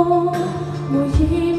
我已。